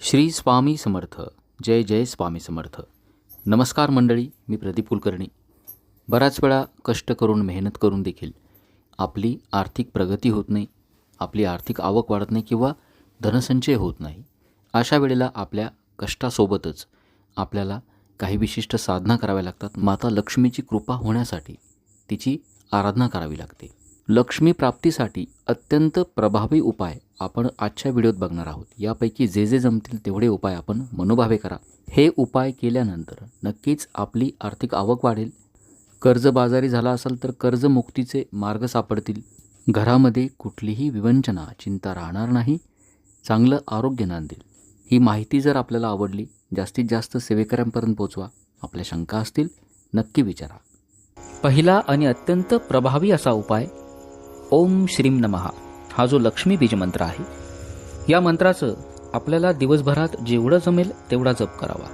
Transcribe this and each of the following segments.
श्री स्वामी समर्थ. जय जय स्वामी समर्थ. नमस्कार मंडळी मी प्रदीप कुलकर्णी. बऱ्याच वेळा कष्ट करून मेहनत करून देखील आपली आर्थिक प्रगती होत नाही आपली आर्थिक आवक वाढत नाही किंवा धनसंचय होत नाही. अशा वेळेला आपल्या कष्टासोबतच आपल्याला काही विशिष्ट साधना कराव्या लागतात. माता लक्ष्मीची कृपा होण्यासाठी तिची आराधना करावी लागते. लक्ष्मी प्राप्तीसाठी अत्यंत प्रभावी उपाय आपण आजच्या व्हिडिओत बघणार आहोत. यापैकी जे जे जमतील तेवढे उपाय आपण मनोभावे करा. हे उपाय केल्यानंतर नक्कीच आपली आर्थिक आवक वाढेल. कर्जबाजारी झाला असेल तर कर्जमुक्तीचे मार्ग सापडतील. घरामध्ये कुठलीही विवंचना चिंता राहणार नाही. चांगलं आरोग्य नांदेल. ही माहिती जर आपल्याला आवडली जास्तीत जास्त सेवेकऱ्यांपर्यंत पोचवा. आपल्या शंका असतील नक्की विचारा. पहिला आणि अत्यंत प्रभावी असा उपाय ओम श्रीम नमहा हा जो लक्ष्मी बीज मंत्र आहे या मंत्राचं आपल्याला दिवसभरात जेवढं जमेल तेवढा जप करावा.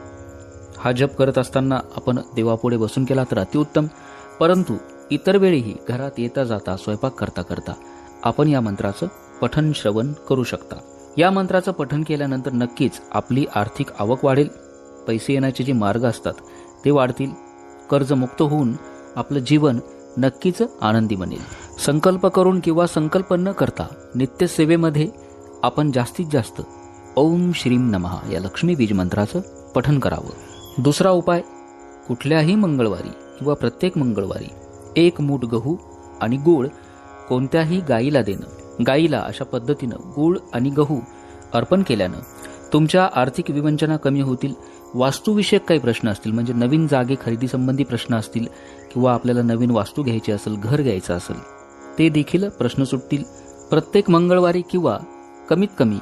हा जप करत असताना आपण देवापुढे बसून केला तर अतिउत्तम परंतु इतर वेळीही घरात येता जाता स्वयंपाक करता करता आपण या मंत्राचं पठन श्रवण करू शकता. या मंत्राचं पठन केल्यानंतर नक्कीच आपली आर्थिक आवक वाढेल पैसे येण्याचे जे मार्ग असतात ते वाढतील कर्जमुक्त होऊन आपलं जीवन नक्कीच आनंदी बनेल. संकल्प करून किंवा संकल्प न करता नित्यसेवेमध्ये आपण जास्तीत जास्त ओम श्रीम नमहा या लक्ष्मी बीज मंत्राचं पठन करावं. दुसरा उपाय कुठल्याही मंगळवारी किंवा प्रत्येक मंगळवारी एक मूठ गहू आणि गूळ कोणत्याही गाईला देणं. गाईला अशा पद्धतीनं गूळ आणि गहू अर्पण केल्यानं तुमच्या आर्थिक विवंचना कमी होतील वास्तुविषयक काही प्रश्न असतील म्हणजे नवीन जागे खरेदीसंबंधी प्रश्न असतील किंवा आपल्याला नवीन वास्तू घ्यायची असेल घर घ्यायचं असेल ते देखील प्रश्न सुटतील. प्रत्येक मंगळवारी किंवा कमीत कमी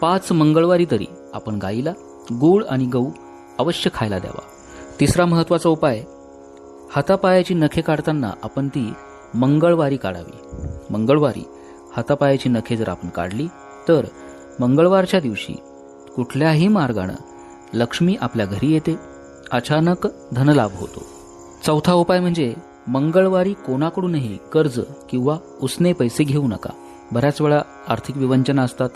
पाच मंगळवारी तरी आपण गाईला गूळ आणि गहू अवश्य खायला द्यावा. तिसरा महत्त्वाचा उपाय हातापायाची नखे काढताना आपण ती मंगळवारी काढावी. मंगळवारी हातापायाची नखे जर आपण काढली तर मंगळवारच्या दिवशी कुठल्याही मार्गानं लक्ष्मी आपल्या घरी येते. अचानक धनलाभ होतो. चौथा उपाय म्हणजे मंगळवारी कोणाकडूनही कर्ज किंवा उसने पैसे घेऊ नका. बऱ्याच वेळा आर्थिक विवंचना असतात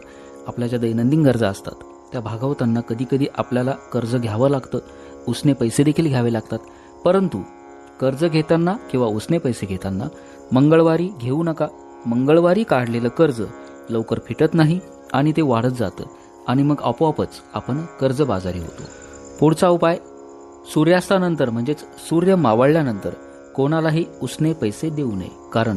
आपल्या ज्या दैनंदिन गरजा असतात त्या भागवताना कधीकधी आपल्याला कर्ज घ्यावं लागतं उसने पैसे देखील घ्यावे लागतात. परंतु कर्ज घेताना किंवा उसने पैसे घेताना मंगळवारी घेऊ नका. मंगळवारी काढलेलं कर्ज लवकर फिटत नाही आणि ते वाढत जातं आणि मग आपोआपच आपण कर्जबाजारी होतो. पुढचा उपाय सूर्यास्तानंतर म्हणजेच सूर्य मावळल्यानंतर कोणालाही उसने पैसे देऊ नये. कारण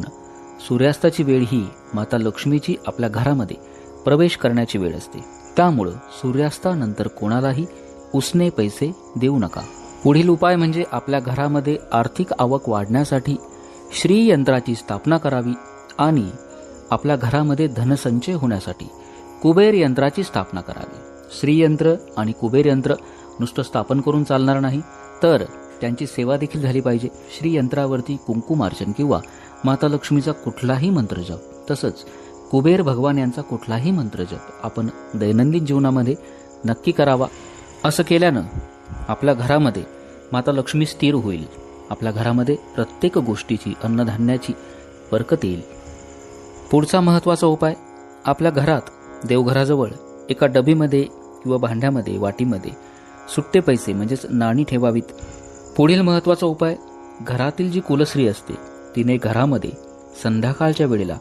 सूर्यास्ताची वेळ ही माता लक्ष्मीची आपल्या घरामध्ये प्रवेश करण्याची वेळ असते. त्यामुळं सूर्यास्तानंतर कोणालाही उसने पैसे देऊ नका. पुढील उपाय म्हणजे आपल्या घरामध्ये आर्थिक आवक वाढण्यासाठी श्रीयंत्राची स्थापना करावी आणि आपल्या घरामध्ये धनसंचय होण्यासाठी कुबेर यंत्राची स्थापना करावी. श्रीयंत्र आणि कुबेर यंत्र नुसतं स्थापन करून चालणार नाही तर त्यांची सेवा देखील झाली पाहिजे. श्रीयंत्रावरती कुंकुमार्चन किंवा माता लक्ष्मीचा कुठलाही मंत्र जप तसंच कुबेर भगवान यांचा कुठलाही मंत्र जप आपण दैनंदिन जीवनामध्ये नक्की करावा. असं केल्यानं आपल्या घरामध्ये माता लक्ष्मी स्थिर होईल. आपल्या घरामध्ये प्रत्येक गोष्टीची अन्नधान्याची बरकत येईल. पुढचा महत्त्वाचा उपाय आपल्या घरात देवघराजवळ एका डबीमध्ये किंवा भांड्यामध्ये वाटीमध्ये सुट्टे पैसे म्हणजेच नाणी ठेवावीत. पुढील महत्त्वाचा उपाय घरातील जी कुलस्त्री असते तिने घरामध्ये संध्याकाळच्या वेळेला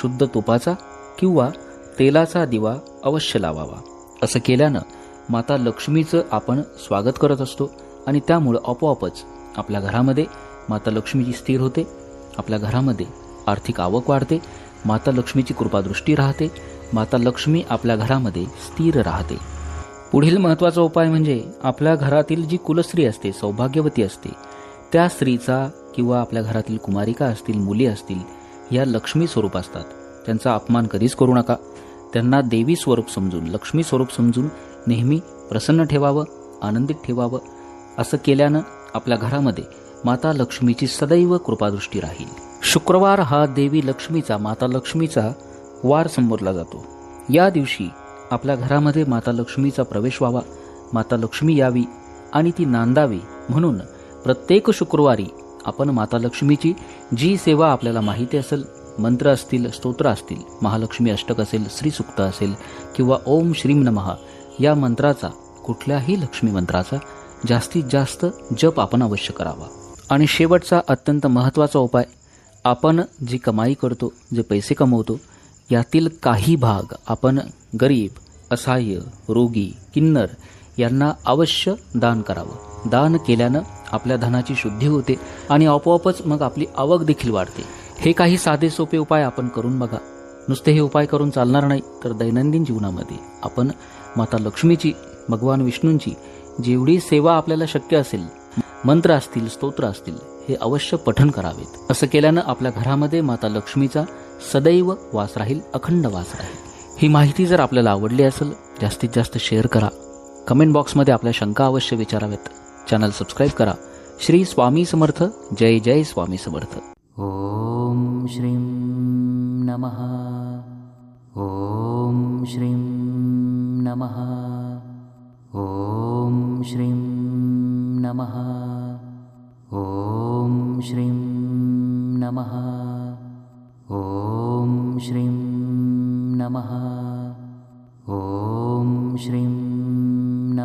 शुद्ध तुपाचा किंवा तेलाचा दिवा अवश्य लावावा. असं केल्यानं माता लक्ष्मीचं आपण स्वागत करत असतो आणि त्यामुळं आपोआपच आपल्या घरामध्ये माता लक्ष्मीची स्थिर होते आपल्या घरामध्ये आर्थिक आवक वाढते माता लक्ष्मीची कृपादृष्टी राहते माता लक्ष्मी आपल्या घरामध्ये स्थिर राहते. पुढील महत्त्वाचा उपाय म्हणजे आपल्या घरातील जी कुलस्त्री असते सौभाग्यवती असते त्या स्त्रीचा किंवा आपल्या घरातील कुमारिका असतील मुली असतील या लक्ष्मी स्वरूप असतात. त्यांचा अपमान कधीच करू नका. त्यांना देवी स्वरूप समजून लक्ष्मी स्वरूप समजून नेहमी प्रसन्न ठेवावं आनंदित ठेवावं असं केल्यानं आपल्या घरामध्ये माता लक्ष्मीची सदैव कृपादृष्टी राहील. शुक्रवार हा देवी लक्ष्मीचा माता लक्ष्मीचा वार संबोधला जातो. या दिवशी आपल्या घरामध्ये माता लक्ष्मीचा प्रवेश व्हावा. माता लक्ष्मी यावी आणि ती नांदावी म्हणून प्रत्येक शुक्रवारी आपण माता लक्ष्मीची जी सेवा आपल्याला माहिती असेल मंत्र असतील स्तोत्र असतील महालक्ष्मी अष्टक असेल श्रीसुक्त असेल किंवा ओम श्रीम नमहा या मंत्राचा कुठल्याही लक्ष्मी मंत्राचा जास्तीत जास्त जप आपण अवश्य करावा. आणि शेवटचा अत्यंत महत्त्वाचा उपाय आपण जी कमाई करतो जे पैसे कमवतो यातील काही भाग आपण गरीब असहाय्य रोगी किन्नर यांना अवश्य दान करावं. दान केल्यानं आपल्या धनाची शुद्धी होते आणि आपोआपच मग आपली आवक देखील वाढते. हे काही साधे सोपे उपाय आपण करून बघा. नुसते हे उपाय करून चालणार नाही तर दैनंदिन जीवनामध्ये आपण माता लक्ष्मीची भगवान विष्णूंची जेवढी सेवा आपल्याला शक्य असेल मंत्र असतील स्तोत्र असतील हे अवश्य पठण करावेत. असं केल्यानं आपल्या घरामध्ये माता लक्ष्मीचा सदैव वास राहील अखंड वास राहील. ही माहिती जर आपल्याला आवडली असेल जास्तीत जास्त शेअर करा. कमेंट बॉक्समध्ये आपल्या शंका अवश्य विचाराव्यात चॅनल सबस्क्राईब करा. श्री स्वामी समर्थ. जय जय स्वामी समर्थ. ओम श्रीं नमः. ओम श्रीं नमः. ओम श्रीं नमः.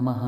नमः।